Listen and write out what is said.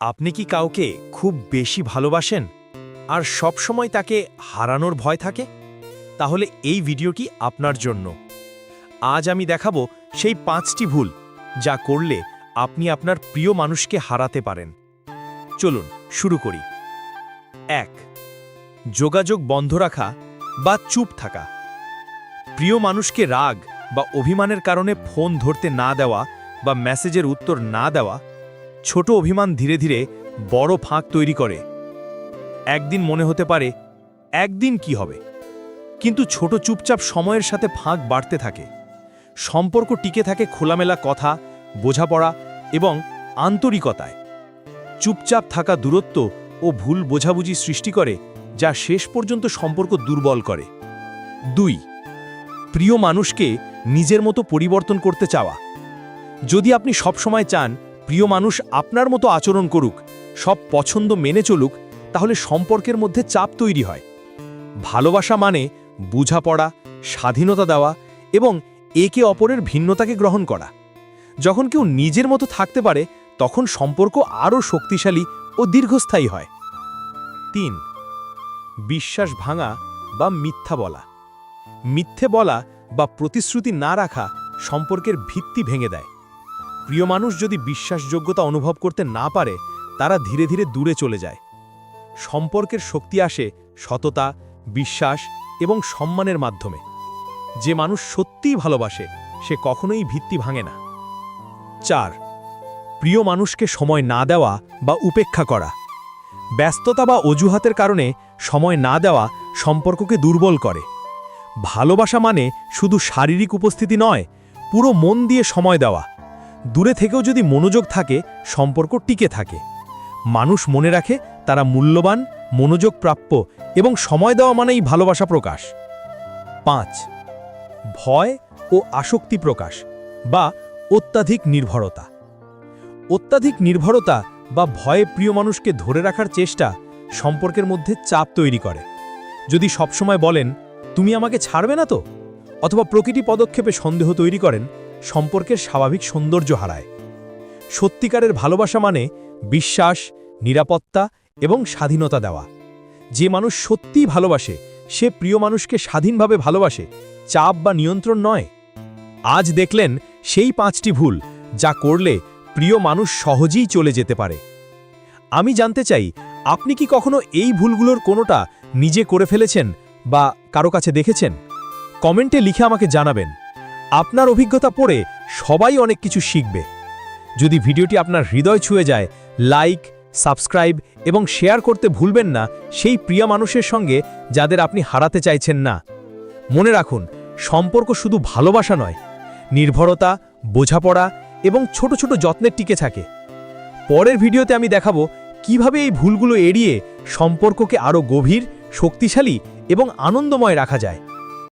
আপনি কি কাউকে খুব বেশি ভালোবাসেন? আর সব সময় তাকে হারানোর ভয় থাকে? তাহলে এই ভিডিওটি আপনার জন্য? আজ আমি দেখাবো সেই পাঁচটি ভুল যা করলে আপনি আপনার প্রিয় মানুষকে হারাতে পারেন। চলুন, শুরু করি। এক, যোগাযোগ বন্ধ রাখা বা চুপ থাকা। প্রিয় মানুষকে রাগ বা অভিমানের কারণে ফোন ধরতে না দেওয়া বা মেসেজের উত্তর না দেওয়া ছোট অভিমান ধীরে ধীরে বড় ফাঁক তৈরি করে। একদিন মনে হতে পারে, একদিন কি হবে? কিন্তু ছোট চুপচাপ সময়ের সাথে ফাঁক বাড়তে থাকে। সম্পর্ক টিকে থাকে খোলামেলা কথা, বোঝাপড়া এবং আন্তরিকতায়। চুপচাপ থাকা দূরত্ব ও ভুল বোঝাবুঝি সৃষ্টি করে, যা শেষ পর্যন্ত সম্পর্ক দুর্বল করে। দুই, প্রিয় মানুষকে নিজের মতো পরিবর্তন করতে চাওয়া। যদি আপনি সবসময় চান প্রিয় মানুষ আপনার মতো আচরণ করুক, সব পছন্দ মেনে চলুক, তাহলে সম্পর্কের মধ্যে চাপ তৈরি হয়। ভালোবাসা মানে বুঝাপড়া, স্বাধীনতা দেওয়া এবং একে অপরের ভিন্নতাকে গ্রহণ করা। যখন কেউ নিজের মতো থাকতে পারে, তখন সম্পর্ক আরও শক্তিশালী ও দীর্ঘস্থায়ী হয়। তিন, বিশ্বাস ভাঙা বা মিথ্যা বলা। মিথ্যে বলা বা প্রতিশ্রুতি না রাখা সম্পর্কের ভিত্তি ভেঙে দেয়। প্রিয় মানুষ যদি বিশ্বাসযোগ্যতা অনুভব করতে না পারে, তারা ধীরে ধীরে দূরে চলে যায়। সম্পর্কের শক্তি আসে সততা, বিশ্বাস এবং সম্মানের মাধ্যমে। যে মানুষ সত্যিই ভালোবাসে, সে কখনোই ভিত্তি ভাঙে না। চার, প্রিয় মানুষকে সময় না দেওয়া বা উপেক্ষা করা। ব্যস্ততা বা অজুহাতের কারণে সময় না দেওয়া সম্পর্ককে দুর্বল করে। ভালোবাসা মানে শুধু শারীরিক উপস্থিতি নয়, পুরো মন দিয়ে সময় দেওয়া। দূরে থেকেও যদি মনোযোগ থাকে, সম্পর্ক টিকে থাকে। মানুষ মনে রাখে, তারা মূল্যবান মনোযোগ প্রাপ্য এবং সময় দেওয়া মানেই ভালোবাসা প্রকাশ। পাঁচ, ভয় ও আসক্তি প্রকাশ বা অত্যাধিক নির্ভরতা। অত্যাধিক নির্ভরতা বা ভয়ে প্রিয় মানুষকে ধরে রাখার চেষ্টা সম্পর্কের মধ্যে চাপ তৈরি করে। যদি সবসময় বলেন, তুমি আমাকে ছাড়বে না তো? অথবা প্রকৃতি পদক্ষেপে সন্দেহ তৈরি করেন সম্পর্কের স্বাভাবিক সৌন্দর্য হারায়। সত্যিকারের ভালোবাসা মানে বিশ্বাস, নিরাপত্তা এবং স্বাধীনতা দেওয়া। যে মানুষ সত্যিই ভালোবাসে, সে প্রিয় মানুষকে স্বাধীনভাবে ভালোবাসে, চাপ বা নিয়ন্ত্রণ নয়। আজ দেখলেন সেই পাঁচটি ভুল যা করলে প্রিয় মানুষ সহজেই চলে যেতে পারে। আমি জানতে চাই, আপনি কি কখনো এই ভুলগুলোর কোনোটা নিজে করে ফেলেছেন বা কারও কাছে দেখেছেন? কমেন্টে লিখে আমাকে জানাবেন। আপনার অভিজ্ঞতা পড়ে সবাই অনেক কিছু শিখবে। যদি ভিডিওটি আপনার হৃদয় ছুঁয়ে যায়, লাইক, সাবস্ক্রাইব এবং শেয়ার করতে ভুলবেন না, সেই প্রিয় মানুষের সঙ্গে যাদের আপনি হারাতে চাইছেন না। মনে রাখুন, সম্পর্ক শুধু ভালোবাসা নয়, নির্ভরতা, বোঝাপড়া এবং ছোট ছোট যত্নের টিকে থাকে। পরের ভিডিওতে আমি দেখাবো কীভাবে এই ভুলগুলো এড়িয়ে সম্পর্ককে আরও গভীর, শক্তিশালী এবং আনন্দময় রাখা যায়।